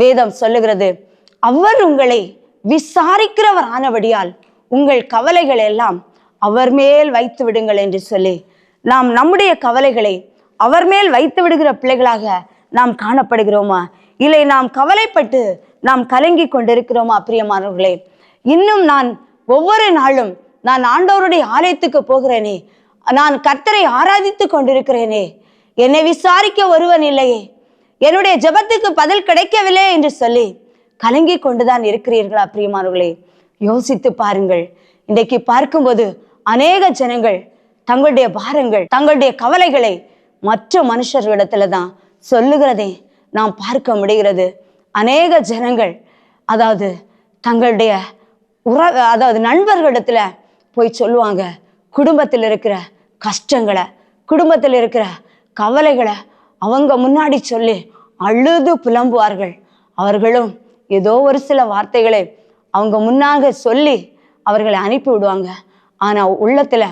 வேதம் சொல்லுகிறது. அவர் உங்களை விசாரிக்கிறவர் ஆனபடியால் உங்கள் கவலைகள் எல்லாம் அவர் மேல் வைத்து விடுங்கள் என்று சொல்லி நாம் நம்முடைய கவலைகளை அவர் மேல் வைத்து விடுகிற பிள்ளைகளாக நாம் காணப்படுகிறோமா? இல்லை நாம் கவலைப்பட்டு நாம் கலங்கி கொண்டிருக்கிறோமா பிரியமானவர்களே? இன்னும் நான் ஒவ்வொரு நாளும் நான் ஆண்டவருடைய ஆலயத்துக்கு போகிறேனே நான் கர்த்தரை ஆராதித்து கொண்டிருக்கிறேனே என்னை விசாரிக்க ஒருவன் இல்லையே என்னுடைய ஜெபத்துக்கு பதில் கிடைக்கவில்லை என்று சொல்லி கலங்கி கொண்டுதான் இருக்கிறீர்களா பிரியமானவர்களே? யோசித்து பாருங்கள். இன்றைக்கு பார்க்கும்போது அநேக ஜனங்கள் தங்களுடைய பாரங்கள் தங்களுடைய கவலைகளை மற்ற மனுஷர்களிடத்துல தான் சொல்லுகிறதை நாம் பார்க்க முடிகிறது. அநேக ஜனங்கள் அதாவது தங்களுடைய உற அதாவது நண்பர்களிடத்துல போய் சொல்லுவாங்க குடும்பத்தில் இருக்கிற கஷ்டங்களை குடும்பத்தில் இருக்கிற கவலைகளை அவங்க முன்னாடி சொல்லி அழுது புலம்புவார்கள். அவர்களும் ஏதோ ஒரு சில வார்த்தைகளை அவங்க முன்னாக சொல்லி அவர்களை அனுப்பி விடுவாங்க. ஆனா உள்ளத்துல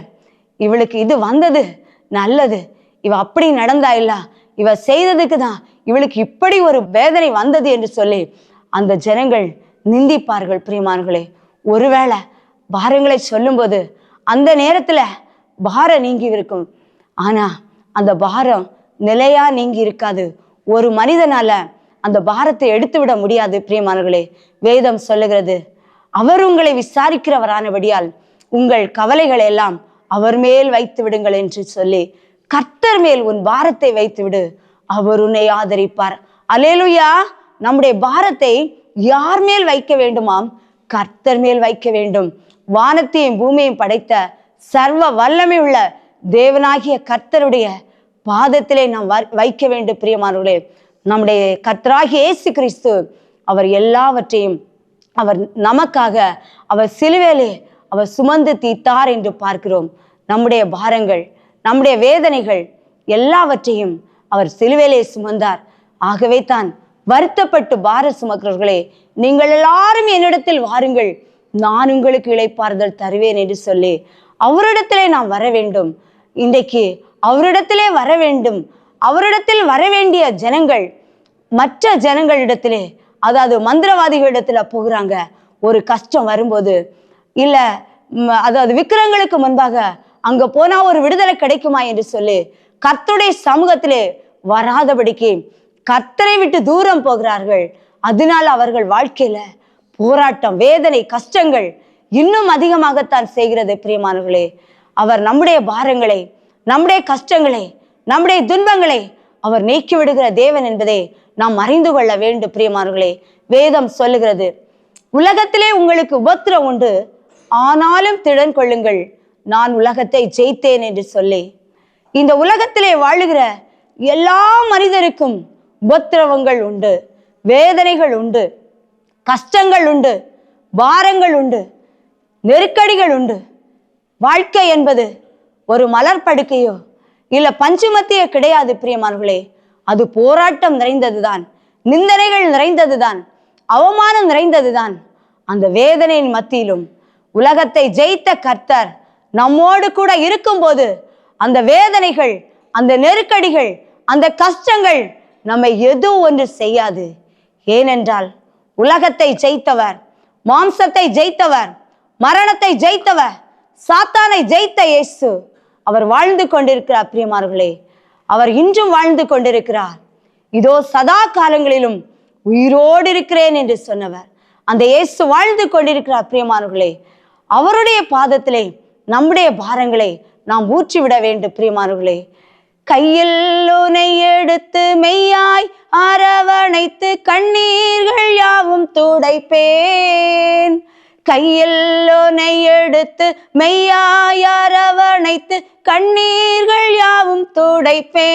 இவளுக்கு இது வந்தது நல்லது. இவ அப்படி நடந்தா இல்ல. இவ செய்ததுக்கு தான் இவளுக்கு இப்படி ஒரு வேதனை வந்தது என்று சொல்லி அந்த ஜனங்கள் நிந்திப்பார்கள் பிரியமான்களே ஒருவேளை பாரங்களை சொல்லும்போது அந்த நேரத்துல பாரம் நீங்கி இருக்கும் ஆனா அந்த பாரம் நிலையா நீங்கி இருக்காது. ஒரு மனிதனால அந்த பாரத்தை எடுத்து விட முடியாது பிரியமானவர்களே. வேதம் சொல்லுகிறது அவர் உங்களை விசாரிக்கிறவரானபடியால் உங்கள் கவலைகளை எல்லாம் அவர் மேல் வைத்து விடுங்கள் என்று சொல்லி கர்த்தர் மேல் உன் பாரத்தை வைத்து விடு. அவர் உன்னை ஆதரிப்பார். அலேலுயா நம்முடைய பாரத்தை யார் மேல் வைக்க வேண்டுமாம்? கர்த்தர் மேல் வைக்க வேண்டும். வானத்தையும் பூமியையும் படைத்த சர்வ வல்லமை உள்ள தேவனாகிய கர்த்தருடைய பாதத்திலே நாம் வ- வைக்க வேண்டும் பிரியமானவர்களே. நம்முடைய கத்ராகி ஏசு கிறிஸ்து அவர் எல்லாவற்றையும் அவர் நமக்காக அவர் சிலுவேலே அவர் சுமந்து தீர்த்தார் என்று பார்க்கிறோம். நம்முடைய பாரங்கள் நம்முடைய வேதனைகள் எல்லாவற்றையும் அவர் சிலுவேலே சுமந்தார். ஆகவே தான் வருத்தப்பட்டு பார சுமக்கிறவர்களே நீங்கள் எல்லாரும் என்னிடத்தில் வாருங்கள். நான் உங்களுக்கு இழைப்பாறுதல் தருவேன் என்று சொல்லி அவரிடத்திலே நாம் வர வேண்டும். இன்றைக்கு அவரிடத்திலே வர வேண்டும். அவரிடத்தில் வர வேண்டிய ஜனங்கள் மற்ற ஜனங்களிடத்திலே அதாவது மந்திரவாதிகளிடத்துல போகிறாங்க. ஒரு கஷ்டம் வரும்போது இல்லை அதாவது விக்கிரங்களுக்கு முன்பாக அங்க போனா ஒரு விடுதலை கிடைக்குமா என்று சொல்லி கர்த்தருடைய சமூகத்திலே வராதபடிக்கு கர்த்தரை விட்டு தூரம் போகிறார்கள். அதனால் அவர்கள் வாழ்க்கையில போராட்டம் வேதனை கஷ்டங்கள் இன்னும் அதிகமாகத்தான் செய்கிறது பிரியமானவர்களே. அவர் நம்முடைய பாரங்களை நம்முடைய கஷ்டங்களை நம்முடைய துன்பங்களை அவர் நீக்கிவிடுகிற தேவன் என்பதை நாம் அறிந்து கொள்ள வேண்டும் பிரியமானவர்களே. வேதம் சொல்லுகிறது உலகத்திலே உங்களுக்கு உபத்திரம் உண்டு ஆனாலும் திடன் கொள்ளுங்கள் நான் உலகத்தை ஜெயித்தேன் என்று சொல்லி. இந்த உலகத்திலே வாழுகிற எல்லா மனிதருக்கும் உபத்திரவங்கள் உண்டு வேதனைகள் உண்டு கஷ்டங்கள் உண்டு பாரங்கள் உண்டு நெருக்கடிகள் உண்டு. வாழ்க்கை என்பது ஒரு மலர் படுக்கையோ இல்ல பஞ்சுமத்தியோ கிடையாது பிரியமானவர்களே. அது போராட்டம் நிறைந்ததுதான். நிந்தனைகள் நிறைந்ததுதான். அவமானம் நிறைந்ததுதான். அந்த வேதனையின் மத்தியிலும் உலகத்தை ஜெயித்த கர்த்தர் நம்மோடு கூட இருக்கும்போது அந்த வேதனைகள் அந்த நெருக்கடிகள் அந்த கஷ்டங்கள் நம்மை எதுவும் ஒன்று செய்யாது. ஏனென்றால் உலகத்தை ஜெயித்தவர் மாம்சத்தை ஜெயித்தவர் மரணத்தை ஜெயித்தவர் சாத்தானை ஜெயித்த இயேசு அவர் வாழ்ந்து கொண்டிருக்கிறார் பிரியமார்களே அவர் இன்றும் வாழ்ந்து கொண்டிருக்கிறார். இதோ சதா காலங்களிலும் உயிரோடு இருக்கிறேன் என்று சொன்னவர். அந்த இயேசு வாழ்ந்து கொண்டிருக்கிறார் பிரியமானவர்களே. அவருடைய பாதத்திலே நம்முடைய பாரங்களை நாம் ஊற்றிவிட வேண்டும் பிரியமானவர்களே. கையில் உனை எடுத்து மெய்யாய் அரவணைத்து கண்ணீர்கள் யாவும் துடைப்பேன். கையில் உனை எடுத்து மெய்யாயார் அவனைத்து கண்ணீர்கள் யாவும் துடைப்பே.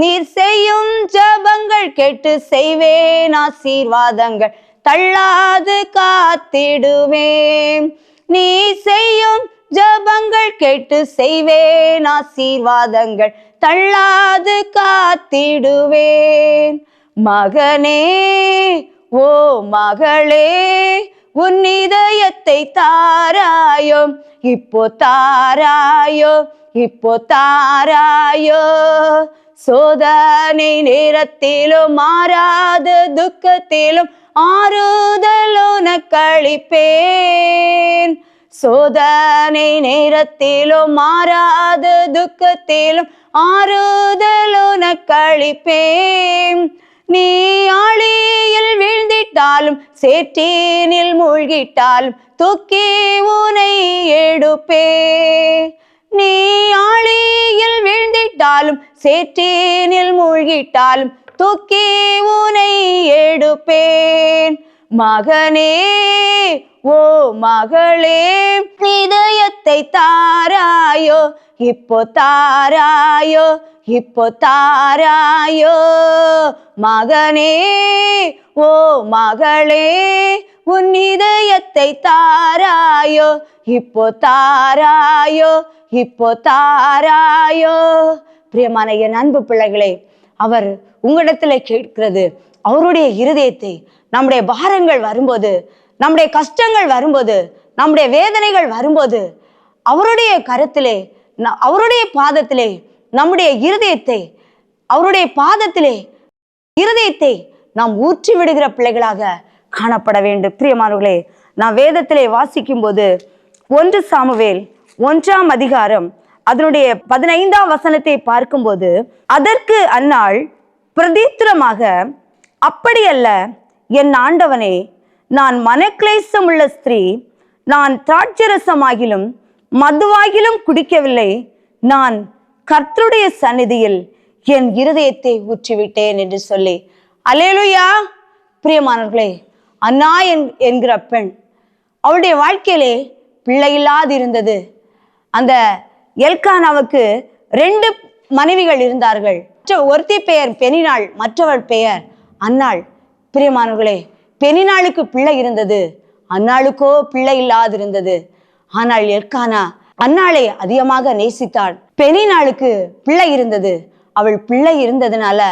நீர் செய்யும் ஜபங்கள் கேட்டு செய்வேன் ஆசீர்வாதங்கள் தள்ளாது காத்திடுவேன். நீ செய்யும் ஜபங்கள் கேட்டு செய்வேன் ஆசீர்வாதங்கள் தள்ளாது காத்திடுவேன். மகனே ஓ மகளே உன் இதயத்தை தாராயோ இப்போ தாராயோ இப்போ தாராயோ. சோதனை நேரத்திலும் மாறாத துக்கத்திலும் ஆறுதலோன கழிப்பேன் சோதனை நேரத்திலும் மாறாத துக்கத்திலும் ஆறுதலோன கழிப்பேன் நீ ஆழியில் வீழ்ந்திட்டாலும் சேற்றீனில் மூழ்கிட்டாலும் தூக்கி உனை எடுப்பே. நீ ஆழியில் வீழ்ந்திட்டாலும் சேற்றீனில் மூழ்கிட்டாலும் தூக்கி உனை எடுப்பேன். மகனே ஓ மகளே இதயத்தை தாராயோ இப்போ தாராயோ இப்போ தாராயோ மகனே ஓ மகளே உன் இதயத்தை தாராயோ இப்போ தாராயோ இப்போ தாராயோ பிரியமான என் அன்பு பிள்ளைகளே அவர் உங்களிடத்துல கேட்கிறது அவருடைய இருதயத்தை நம்முடைய பாரங்கள் வரும்போது நம்முடைய கஷ்டங்கள் வரும்போது நம்முடைய வேதனைகள் வரும்போது அவருடைய கருத்திலே அவருடைய பாதத்திலே நம்முடைய இருதயத்தை அவருடைய பாதத்திலே இருதயத்தை நாம் ஊற்றி விடுகிற பிள்ளைகளாக காணப்பட வேண்டும். பிரியமானவர்களே நான் வேதத்திலே வாசிக்கும் போது ஒன்று சாமுவேல் ஒன்றாம் அதிகாரம் அதனுடைய பதினைந்தாம் வசனத்தை பார்க்கும்போது அதற்கு அந்நாள் பிரதித்திரமாக அப்படியல்ல என் ஆண்டவனே நான் மனக்லேசம் உள்ள ஸ்திரீ நான் திராட்சரசமாகிலும் மதுவாகிலும் குடிக்கவில்லை. நான் கர்த்தருடைய சந்நிதியில் என் இருதயத்தை ஊற்றிவிட்டேன் என்று சொல்லி அலேலுயா பிரியமானவர்களே அண்ணா என்- என்கிற பெண் அவளுடைய வாழ்க்கையிலே பிள்ளை இல்லாது இருந்தது அந்த எல்கானாவுக்கு ரெண்டு மனைவிகள் இருந்தார்கள். மற்ற ஒருத்தி பெயர் பெனினாள் மற்றவள் பெயர் அன்னாள். பிரியமானவர்களே பெனினாளுக்கு பிள்ளை இருந்தது அன்னாளுக்கோ பிள்ளை இல்லாதிருந்தது. ஆனால் எற்கானா அன்னாளை அதிகமாக நேசித்தாள். பெனினாளுக்கு பிள்ளை இருந்தது. அவள் பிள்ளை இருந்ததுனால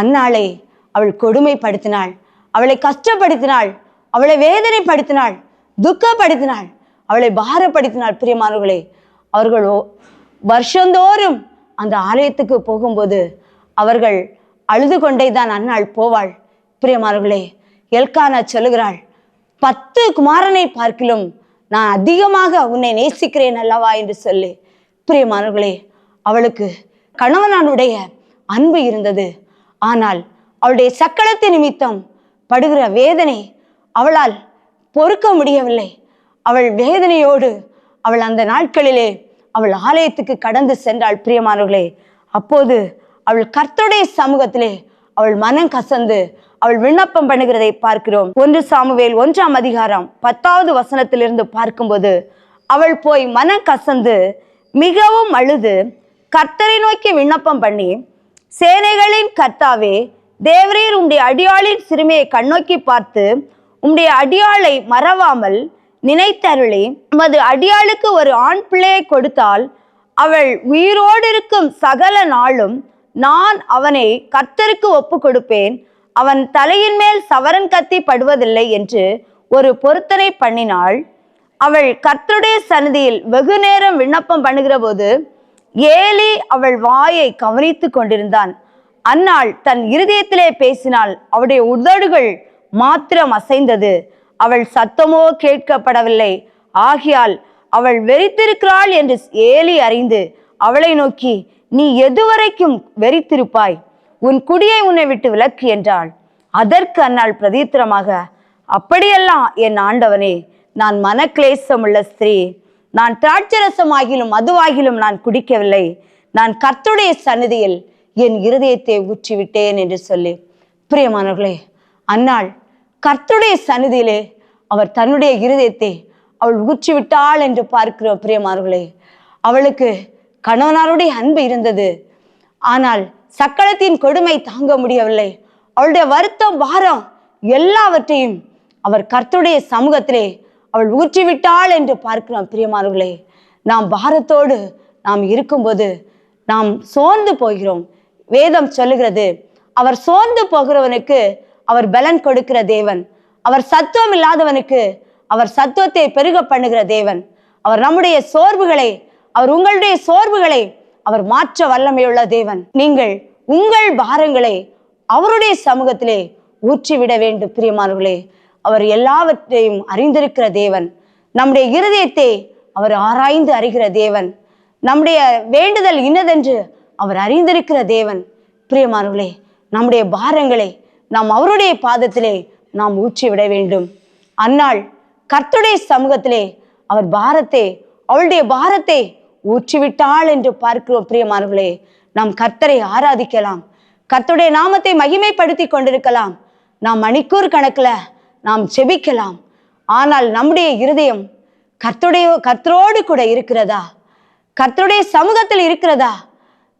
அன்னாளை அவள் கொடுமைப்படுத்தினாள். அவளை கஷ்டப்படுத்தினாள். அவளை வேதனைப்படுத்தினாள். துக்கப்படுத்தினாள். அவளை பாரப்படுத்தினாள். பிரியமானவர்களே அவர்கள் ஓ- வருஷந்தோறும் அந்த ஆலயத்துக்கு போகும்போது அவர்கள் அழுது கொண்டே தான் அன்னாள் போவாள். பிரியமானவர்களே எல்கானா சொல்லுகிறாள் பத்து குமாரனை பார்க்கிலும் நான் அதிகமாக உன்னை நேசிக்கிறேன் அல்லவா என்று சொல்லி. பிரியமானவர்களே அவளுக்கு கணவனானுடைய அன்பு இருந்தது. ஆனால் அவளுடைய சக்களத்து நிமித்தம் படுகிற வேதனை அவளால் பொறுக்க முடியவில்லை. அவள் வேதனையோடு அவள் அந்த நாட்களிலே அவள் ஆலயத்துக்கு கடந்து சென்றாள். பிரியமானவர்களே அப்போது அவள் கர்த்தருடைய சமூகத்திலே அவள் மனம் கசந்து அவள் விண்ணப்பம் பண்ணுகிறதை பார்க்கிறோம். ஒன்று சாமுவேல் ஒன்றாம் அதிகாரம் பத்தாவது வசனத்திலிருந்து பார்க்கும்போது அவள் போய் மனம் கசந்து மிகவும் அழுது கர்த்தரை நோக்கி விண்ணப்பம் பண்ணி சேனைகளின் கர்த்தாவே தேவரீர் உம்முடைய அடியாளின் சிறுமியை கண்ணோக்கி பார்த்து உம்முடைய அடியாளை மறவாமல் நினைத்தருளி உமது அடியாளுக்கு ஒரு ஆண் பிள்ளையை கொடுத்தால் அவள் உயிரோடு இருக்கும் சகல நாளும் நான் அவனை கர்த்தருக்கு ஒப்பு கொடுப்பேன் அவன் தலையின் மேல் சவரன் கத்தி படுவதில்லை என்று ஒரு பொருத்தனை பண்ணினாள். அவள் கர்த்தருடைய சன்னதியில் வெகு நேரம் விண்ணப்பம் பண்ணுகிற போது ஏலி அவள் வாயை கவனித்து கொண்டிருந்தான். அன்னாள் தன் இருதயத்திலே பேசினாள் அவளுடைய உதடுகள் மாத்திரம் அசைந்தது. அவள் சத்தமோ கேட்கப்படவில்லை. ஆகையால் அவள் வெறித்திருக்கிறாள் என்று ஏலி அறிந்து அவளை நோக்கி நீ எதுவரைக்கும் வெறித்திருப்பாய்? உன் குடியை உன்னை விட்டு விலக்கு என்றாள். அதற்கு அன்னாள் பிரதித்திரமாக அப்படியெல்லாம் என் ஆண்டவனே நான் மனக்லேசமுள்ள ஸ்திரீ. நான் திராட்சரசம் ஆகிலும் மதுவாகிலும் நான் குடிக்கவில்லை. நான் கர்த்துடைய சந்நிதியில் என் இருதயத்தை ஊற்றிவிட்டேன் என்று சொல்லி. பிரியமானவர்களே அன்னாள் கர்த்துடைய சந்நிதியிலே அவர் தன்னுடைய இருதயத்தை அவள் ஊற்றிவிட்டாள் என்று பார்க்கிறோம். பிரியமானவர்களே அவளுக்கு கணவனாருடைய அன்பு இருந்தது. ஆனால் சக்களத்தின் கொடுமை தாங்க முடியவில்லை. அவளுடைய வருத்தம் பாரம் எல்லாவற்றையும் அவர் கர்த்தருடைய சமூகத்திலே அவள் ஊற்றிவிட்டாள் என்று பார்க்கிறோம் பிரியமானவர்களே. நாம் பாரத்தோடு நாம் இருக்கும்போது நாம் சோர்ந்து போகிறோம். வேதம் சொல்லுகிறது அவர் சோர்ந்து போகிறவனுக்கு அவர் பலன் கொடுக்கிற தேவன். அவர் சத்துவம் இல்லாதவனுக்கு அவர் சத்துவத்தை பெருக பண்ணுகிற தேவன். அவர் நம்முடைய சோர்வுகளை அவர் உங்களுடைய சோர்வுகளை அவர் மாற்ற வல்லமையுள்ள தேவன். நீங்கள் உங்கள் பாரங்களை அவருடைய சமூகத்திலே ஊற்றிவிட வேண்டும் பிரியமானவர்களே. அவர் எல்லாவற்றையும் அறிந்திருக்கிற தேவன். நம்முடைய இருதயத்தை அவர் ஆராய்ந்து அறிகிற தேவன். நம்முடைய வேண்டுதல் இன்னதென்று அவர் அறிந்திருக்கிற தேவன். பிரியமானவர்களே நம்முடைய பாரங்களை நாம் அவருடைய பாதத்திலே நாம் ஊற்றிவிட வேண்டும். அன்னாள் கர்த்துடைய சமூகத்திலே அவர் பாரத்தை அவளுடைய பாரத்தை ஊற்றிவிட்டாள் என்று பார்க்கிறோம் பிரியமானவர்களே. நாம் கர்த்தரை ஆராதிக்கலாம். கர்த்தருடைய நாமத்தை மகிமைப்படுத்தி கொண்டிருக்கலாம். நாம் மணிக்கூர் கணக்கில் நாம் செபிக்கலாம் ஆனால் நம்முடைய இருதயம் கர்த்தருடைய கர்த்தரோடு கூட இருக்கிறதா? கர்த்தருடைய சமூகத்தில் இருக்கிறதா?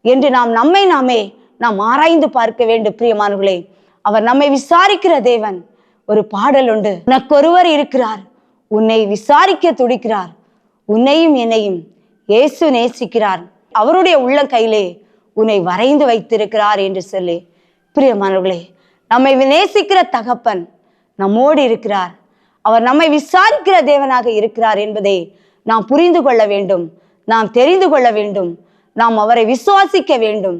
என்று நாம் நம்மை நாமே நாம் ஆராய்ந்து பார்க்க வேண்டும் பிரியமானவர்களே. அவர் நம்மை விசாரிக்கிற தேவன். ஒரு பாடல் உண்டு. உனக்கொருவர் இருக்கிறார். உன்னை விசாரிக்க துடிக்கிறார். உன்னையும் என்னையும் இயேசு நேசிக்கிறார். அவருடைய உள்ள கையிலே உன்னை வரைந்து வைத்திருக்கிறார் என்று சொல்லி பிரியமானவர்களே நம்மை நேசிக்கிற தகப்பன் நம்மோடு இருக்கிறார். அவர் நம்மை விசாரிக்கிற தேவனாக இருக்கிறார் என்பதை நாம் புரிந்து கொள்ள வேண்டும் நாம் தெரிந்து கொள்ள வேண்டும் நாம் அவரை விசுவாசிக்க வேண்டும்.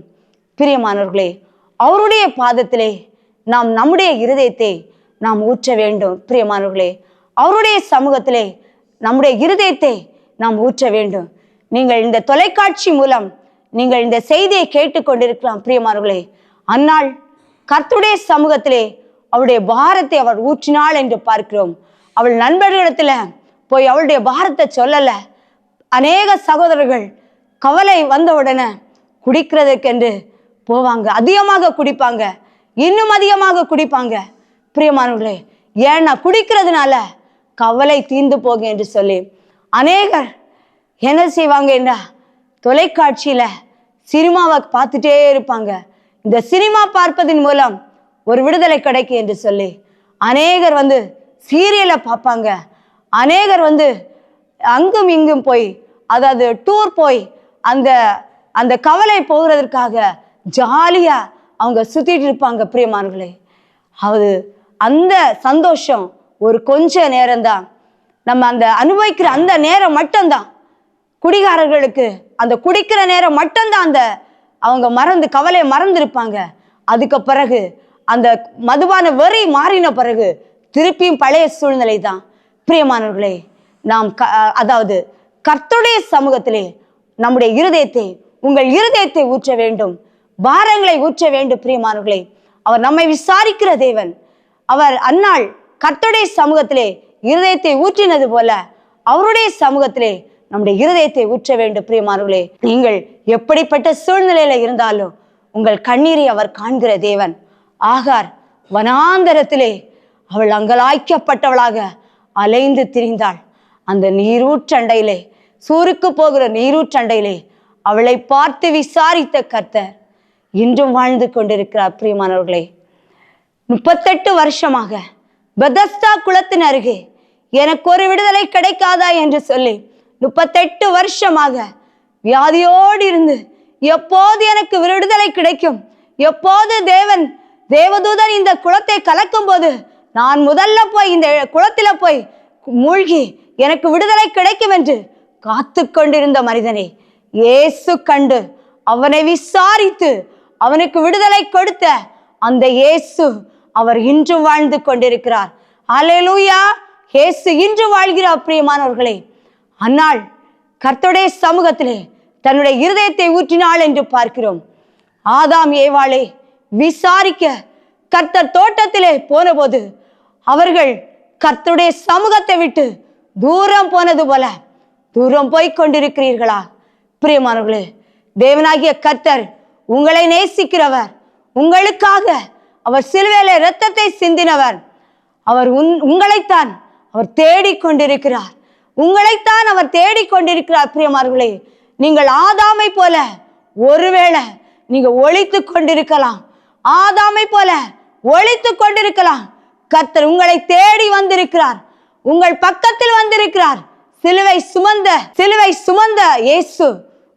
பிரியமானவர்களே அவருடைய பாதத்திலே நாம் நம்முடைய இருதயத்தை நாம் ஊற்ற வேண்டும். பிரியமானவர்களே அவருடைய சமூகத்திலே நம்முடைய இருதயத்தை நாம் ஊற்ற வேண்டும். நீங்கள் இந்த தொலைக்காட்சி மூலம் நீங்கள் இந்த செய்தியை கேட்டுக்கொண்டிருக்கலாம் பிரியமானவர்களே. அந்நாள் கர்த்துடைய சமூகத்திலே அவளுடைய பாரத்தை அவர் ஊற்றினாள் என்று பார்க்கிறோம். அவள் நண்பர்களிடத்துல போய் அவளுடைய பாரத்தை சொல்லல. அநேக சகோதரர்கள் கவலை வந்த உடனே குடிக்கிறதுக்கென்று போவாங்க. அதிகமாக குடிப்பாங்க. இன்னும் அதிகமாக குடிப்பாங்க. பிரியமானவர்களே ஏன்னா குடிக்கிறதுனால கவலை தீர்ந்து போகும் என்று சொல்லி அநேகர் என்ன செய்வாங்க என்றா தொலைக்காட்சியில சினிமாவை பார்த்துட்டே இருப்பாங்க. இந்த சினிமா பார்ப்பதன் மூலம் ஒரு விடுதலை கிடைக்கும் என்று சொல்லி அநேகர் வந்து சீரியலை பார்ப்பாங்க. அநேகர் வந்து அங்கும் இங்கும் போய் அதாவது டூர் போய் அந்த அந்த கவலை போகிறதற்காக ஜாலியாக அவங்க சுத்திட்டு இருப்பாங்க பிரியமானவர்களே. அது அந்த சந்தோஷம் ஒரு கொஞ்ச நேரம்தான். நம்ம அந்த அனுபவிக்கிற அந்த நேரம் மட்டும்தான். குடிகாரர்களுக்கு அந்த குடிக்கிற நேரம் மட்டும்தான் அந்த அவங்க மறந்து கவலையை மறந்துருப்பாங்க. அதுக்கு பிறகு அந்த மதுபான வெறி மாறின பிறகு திருப்பியும் பழைய சூழ்நிலை தான். பிரியமானவர்களே நாம் க அதாவது கர்த்துடைய சமூகத்திலே நம்முடைய இருதயத்தை உங்கள் இருதயத்தை ஊற்ற வேண்டும். பாரங்களை ஊற்ற வேண்டும் பிரியமானவர்களே. அவர் நம்மை விசாரிக்கிற தேவன். அவர் அந்நாள் கர்த்துடைய சமூகத்திலே இருதயத்தை ஊற்றினது போல அவருடைய சமூகத்திலே நம்முடைய இருதயத்தை ஊற்ற வேண்டும் பிரியமானவர்களே. நீங்கள் எப்படிப்பட்ட சூழ்நிலையில இருந்தாலும் உங்கள் கண்ணீரை அவர் காண்கிற தேவன். ஆகார் வனாந்தரத்திலே அவள் அங்கலாய்க்கப்பட்டவளாக அலைந்து திரிந்தாள். அந்த நீரூற்றண்டையிலே சூருக்கு போகிற நீரூற்றண்டையிலே அவளை பார்த்து விசாரித்த கர்த்தர் இன்றும் வாழ்ந்து கொண்டிருக்கிறார் பிரியமானவர்களே. முப்பத்தெட்டு வருஷமாக பெதஸ்தா குளத்தின் அருகே எனக்கு ஒரு விடுதலை கிடைக்காதா என்று சொல்லி முப்பத்தெட்டு வருஷமாக வியாதியோடு இருந்து எப்போது எனக்கு விடுதலை கிடைக்கும்? எப்போது தேவன் தேவதூதன் இந்த குளத்தை கலக்கும் போது நான் முதல்ல போய் இந்த குளத்தில போய் மூழ்கி எனக்கு விடுதலை கிடைக்கும் என்று காத்து கொண்டிருந்த மனிதனை இயேசு கண்டு அவனை விசாரித்து அவனுக்கு விடுதலை கொடுத்த அந்த இயேசு அவர் இன்று வாழ்ந்து கொண்டிருக்கிறார். அலையலூயா இயேசு இன்று வாழ்கிறார் பிரியமானவர்களே. அந்நாள் கர்த்தருடைய சமூகத்திலே தன்னுடைய இருதயத்தை ஊற்றினாள் என்று பார்க்கிறோம். ஆதாம் ஏவாளை விசாரிக்க கர்த்தர் தோட்டத்திலே போனபோது அவர்கள் கர்த்தருடைய சமூகத்தை விட்டு தூரம் போனது போல தூரம் போய் கொண்டிருக்கிறீர்களா? பிரியமானவர்களே தேவனாகிய கர்த்தர் உங்களை நேசிக்கிறவர். உங்களுக்காக அவர் சிலுவையில இரத்தத்தை சிந்தினவர். அவர் உன் உங்களைத்தான் அவர் தேடிக் கொண்டிருக்கிறார். உங்களைத்தான் அவர் தேடிக்கொண்டிருக்கிறார் பிரியமார்களே நீங்கள் ஆதாமை போல ஒருவேளை நீங்க ஒழித்து கொண்டிருக்கலாம். ஆதாமை போல ஒழித்து கொண்டிருக்கலாம். கத்தர் உங்களை தேடி வந்திருக்கிறார். உங்கள் பக்கத்தில் வந்திருக்கிறார். சிலுவை சுமந்த சிலுவை சுமந்த இயேசு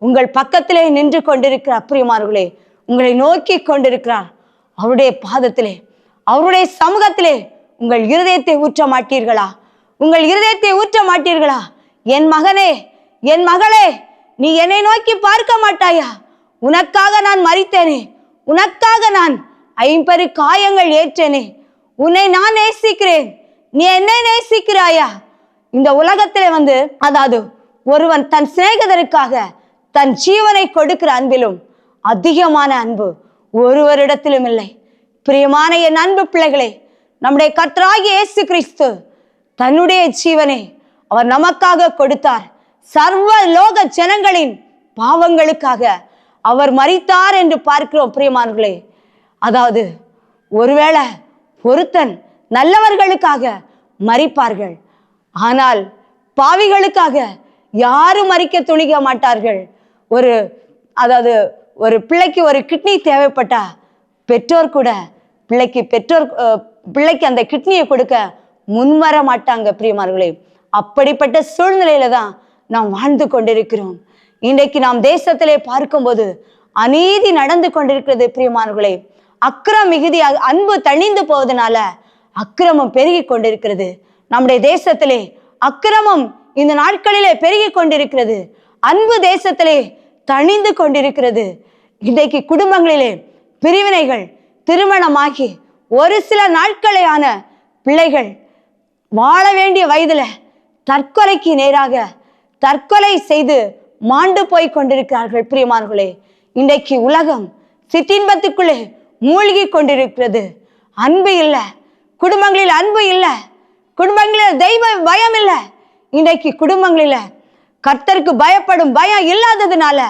உங்கள் பக்கத்திலே நின்று கொண்டிருக்கிறார் பிரியமார்களே உங்களை நோக்கி கொண்டிருக்கிறார். அவருடைய பாதத்திலே அவருடைய சமூகத்திலே உங்கள் இருதயத்தை ஊற்ற மாட்டீர்களா உங்கள் இருதயத்தை ஊற்ற மாட்டீர்களா? என் மகனே என் மகளே நீ என்னை நோக்கி பார்க்க மாட்டாயா? உனக்காக நான் மறித்தேனே உனக்காக நான் ஐம்பெரு காயங்கள் ஏற்றேனே உன்னை நான் நேசிக்கிறேன் நீ என்னை நேசிக்கிறாயா? இந்த உலகத்திலே வந்து அதாவது ஒருவன் தன் சிநேகிதருக்காக தன் ஜீவனை கொடுக்கிற அன்பிலும் அதிகமான அன்பு ஒருவரிடத்திலும் இல்லை. பிரியமான என் அன்பு பிள்ளைகளே நம்முடைய கற்றாகி இயேசு கிறிஸ்து தன்னுடைய ஜீவனை அவர் நமக்காக கொடுத்தார். சர்வ லோக ஜனங்களின் பாவங்களுக்காக அவர் மறித்தார் என்று பார்க்கிறோம் பிரியமானவர்களே. அதாவது ஒருவேளை பொருத்தன் நல்லவர்களுக்காக மறிப்பார்கள் ஆனால் பாவிகளுக்காக யாரும் மறிக்க துணிக மாட்டார்கள். ஒரு அதாவது ஒரு பிள்ளைக்கு ஒரு கிட்னி தேவைப்பட்டா பெற்றோர் கூட பிள்ளைக்கு பெற்றோர் பிள்ளைக்கு அந்த கிட்னியை கொடுக்க முன்வர மாட்டாங்க பிரியமார்களே அப்படிப்பட்ட சூழ்நிலையில தான் நாம் வாழ்ந்து கொண்டிருக்கிறோம். இன்றைக்கு நாம் தேசத்திலே பார்க்கும்போது அநீதி நடந்து கொண்டிருக்கிறது பிரியமானவர்களே. அக்கிரம் மிகுதி அன்பு தணிந்து போவதனால அக்கிரமம் பெருகி கொண்டிருக்கிறது. நம்முடைய தேசத்திலே அக்கிரமம் இந்த நாட்களிலே பெருகி கொண்டிருக்கிறது. அன்பு தேசத்திலே தணிந்து கொண்டிருக்கிறது. இன்றைக்கு குடும்பங்களிலே பிரிவினைகள் திருமணமாகி ஒரு சில நாட்களையான பிள்ளைகள் வாழ வேண்டிய வயதுல தற்கொலைக்கு நேராக தற்கொலை செய்து மாண்டு போய் கொண்டிருக்கிறார்கள் பிரியமானர்களே இன்றைக்கு உலகம் சிற்றின்பத்துக்குள்ளே மூழ்கி கொண்டிருக்கிறது. அன்பு இல்லை குடும்பங்களில் அன்பு இல்லை குடும்பங்களில் தெய்வ பயம் இல்லை. இன்றைக்கு குடும்பங்களில் கர்த்தருக்கு பயப்படும் பயம் இல்லாததுனால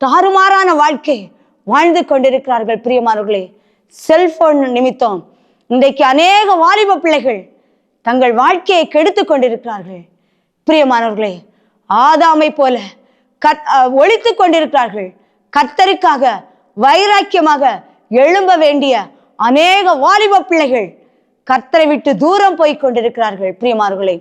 தாறுமாறான வாழ்க்கை வாழ்ந்து கொண்டிருக்கிறார்கள் பிரியமானவர்களே. செல்போன் நிமித்தம் இன்றைக்கு அநேக வாலிப பிள்ளைகள் தங்கள் வாழ்க்கையை கெடுத்து கொண்டிருக்கிறார்கள். பிரியமானவர்களே ஆதாமை போல கத் ஒழித்து கொண்டிருக்கிறார்கள். கர்த்தருக்காக வைராக்கியமாக எழும்ப வேண்டிய அநேக வாலிப பிள்ளைகள் கத்தரை விட்டு தூரம் போய் கொண்டிருக்கிறார்கள். பிரியமார்களே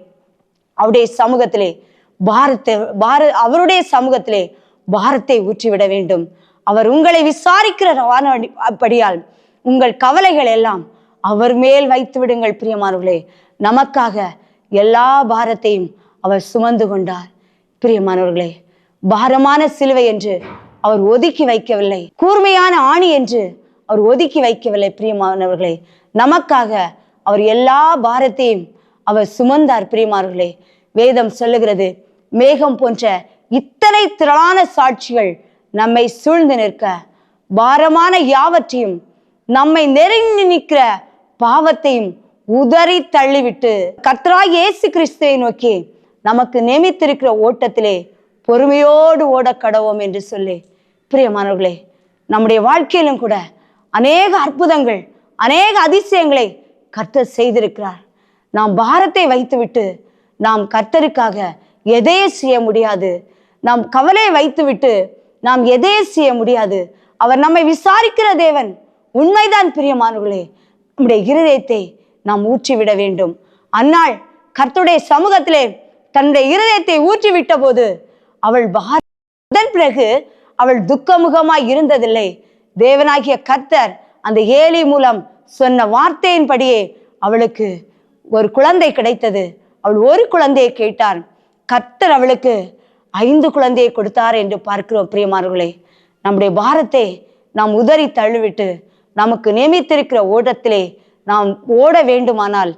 அவருடைய சமூகத்திலே பாரத்தை பார அவருடைய சமூகத்திலே பாரத்தை ஊற்றிவிட வேண்டும். அவர் உங்களை விசாரிக்கிற அப்படியால் உங்கள் கவலைகள் எல்லாம் அவர் மேல் வைத்து விடுங்கள் பிரியமானவர்களே நமக்காக எல்லா பாரத்தையும் அவர் சுமந்து கொண்டார். பிரியமானவர்களே பாரமான சிலுவை என்று அவர் ஒதுக்கி வைக்கவில்லை. கூர்மையான ஆணி என்று அவர் ஒதுக்கி வைக்கவில்லை பிரியமானவர்களே. நமக்காக அவர் எல்லா பாரத்தையும் அவர் சுமந்தார் பிரியமார்களே வேதம் சொல்லுகிறது மேகம் போன்ற இத்தனை திரளான சாட்சிகள் நம்மை சூழ்ந்து நிற்க பாரமான யாவற்றையும் நம்மை நெருங்கி நிற்கிற பாவத்தையும் உதறி தள்ளிவிட்டு கத்ரா இயேசு கிறிஸ்துவை நோக்கி நமக்கு நியமித்திருக்கிற ஓட்டத்திலே பொறுமையோடு ஓட கடவோம் என்று சொல்லி பிரியமானவர்களே நம்முடைய வாழ்க்கையிலும் கூட அநேக அற்புதங்கள் அநேக அதிசயங்களை கர்த்தர் செய்திருக்கிறார். நாம் பாரத்தை வைத்துவிட்டு நாம் கர்த்தருக்காக எதையே செய்ய முடியாது? நாம் கவலையை வைத்துவிட்டு நாம் எதையே செய்ய முடியாது? அவர் நம்மை விசாரிக்கிற தேவன் உண்மைதான் பிரியமானவர்களே. நம்முடைய இருதயத்தை நாம் ஊற்றிவிட வேண்டும். அன்னாள் கர்த்துடைய சமூகத்திலே தன்னுடைய இருதயத்தை ஊற்றிவிட்ட போது அவள் பார அதன் பிறகு அவள் துக்கமுகமாய் இருந்ததில்லை. தேவனாகிய கர்த்தர் அந்த ஏலி மூலம் சொன்ன வார்த்தையின்படியே அவளுக்கு ஒரு குழந்தை கிடைத்தது. அவள் ஒரு குழந்தையை கேட்டார் கர்த்தர் அவளுக்கு ஐந்து குழந்தையை கொடுத்தார் என்று பார்க்கிறோம் பிரியமார்களே நம்முடைய பாரத்தை நாம் உதறி தள்ளிவிட்டு நமக்கு நியமித்திருக்கிற ஓட்டத்திலே நாம் ஓட வேண்டுமானால்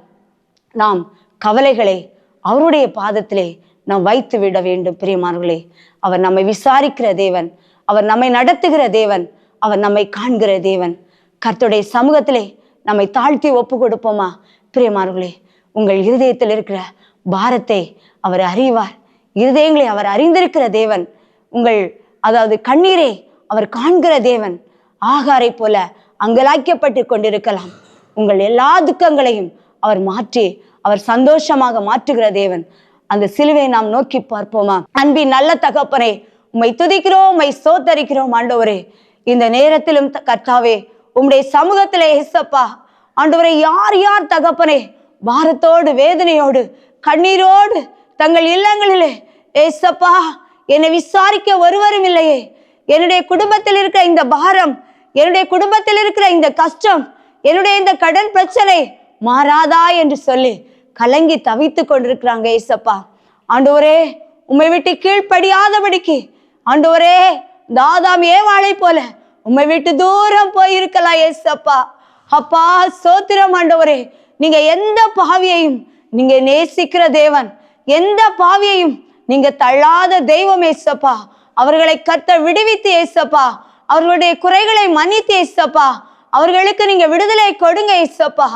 நாம் கவலைகளை அவருடைய பாதத்திலே நாம் வைத்து விட வேண்டும் பிரியமானவர்களே. அவர் நம்மை விசாரிக்கிற தேவன் அவர் நம்மை நடத்துகிற தேவன் அவர் நம்மை காண்கிற தேவன். கர்த்துடைய சமூகத்திலே நம்மை தாழ்த்தி ஒப்பு கொடுப்போமா? பிரியமானவர்களே உங்கள் இருதயத்தில் இருக்கிற பாரத்தை அவர் அறிவார். இருதயங்களை அவர் அறிந்திருக்கிற தேவன் உங்கள் அதாவது கண்ணீரை அவர் காண்கிற தேவன். ஆகாரை போல அங்கலாய்க்கப்பட்டு கொண்டிருக்கலாம். உங்கள் எல்லா துக்கங்களையும் அவர் மாற்றி அவர் சந்தோஷமாக மாற்றுகிற தேவன். அந்த சிலுவை நாம் நோக்கி பார்ப்போமா? அன்பின் நல்ல தகப்பனே உம்மை துதிக்கிறோம் உம்மை சோத்தரிக்கிறோம் ஆண்டவரே. இந்த நேரத்திலும் கர்த்தாவே உம்முடைய சமூகத்திலே எசப்பா ஆண்டவரே யார் யார் தகப்பனே பாரத்தோடு வேதனையோடு கண்ணீரோடு தங்கள் இல்லங்களிலே ஏசப்பா என்னை விசாரிக்க ஒருவரும் இல்லையே. என்னுடைய குடும்பத்தில் இருக்கிற இந்த பாரம் என்னுடைய குடும்பத்தில் இருக்கிற இந்த கஷ்டம் என்னுடைய இந்த கடன் பிரச்சனை மாறாதா என்று சொல்லி கலங்கி தவித்து கொண்டிருக்கிறாங்க ஏசப்பா. ஆண்டவரே உம்மை விட்டு கீழ்ப்படியாதபடிக்கு ஆண்டவரே தாதாம் ஏவாளை போல உம்மை விட்டு தூரம் போயிருக்கலாம் ஏசப்பா. அப்பா சோத்திரம் ஆண்டவரே நீங்க எந்த பாவியையும் நீங்க நேசிக்கிற தேவன் எந்த பாவியையும் நீங்க தள்ளாத தெய்வம் ஏசப்பா. அவர்களை கத்த விடுவித்து ஏசப்பா. அவர்களுடைய குறைகளை மன்னித்து ஏசப்பா. அவர்களுக்கு நீங்க விடுதலை கொடுங்க இசப்பா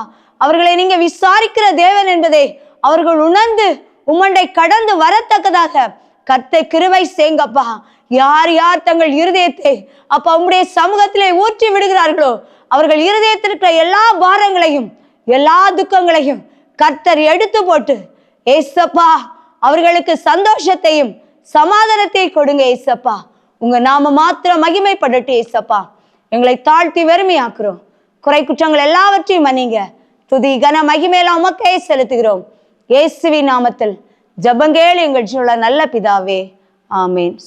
அவர்களை நீங்க விசாரிக்கிற தேவன் என்பதை அவர்கள் உணர்ந்து உம்மண்டை கடந்து வரத்தக்கதாக கத்தை கிருவை சேங்கப்பா யார் யார் தங்கள் இருதயத்தை அப்ப உங்களுடைய சமூகத்திலே ஊற்றி விடுகிறார்களோ அவர்கள் இருதயத்தில் இருக்கிற எல்லா பாரங்களையும் எல்லா துக்கங்களையும் கர்த்தர் எடுத்து போட்டு ஏசப்பா அவர்களுக்கு சந்தோஷத்தையும் சமாதானத்தையும் கொடுங்க ஏசப்பா உங்க நாம மாத்திரம் மகிமைப்படட்டு ஏசப்பா எங்களை தாழ்த்தி வெறுமையாக்குறோம். குறை குற்றங்கள் எல்லாவற்றையும் மன்னிங்க. துதி கன மகிமேலாம் உமக்கே செலுத்துகிறோம். இயேசுவி நாமத்தில் ஜபங்கேள் எங்கள் சொல்ல நல்ல பிதாவே. ஆமேன்.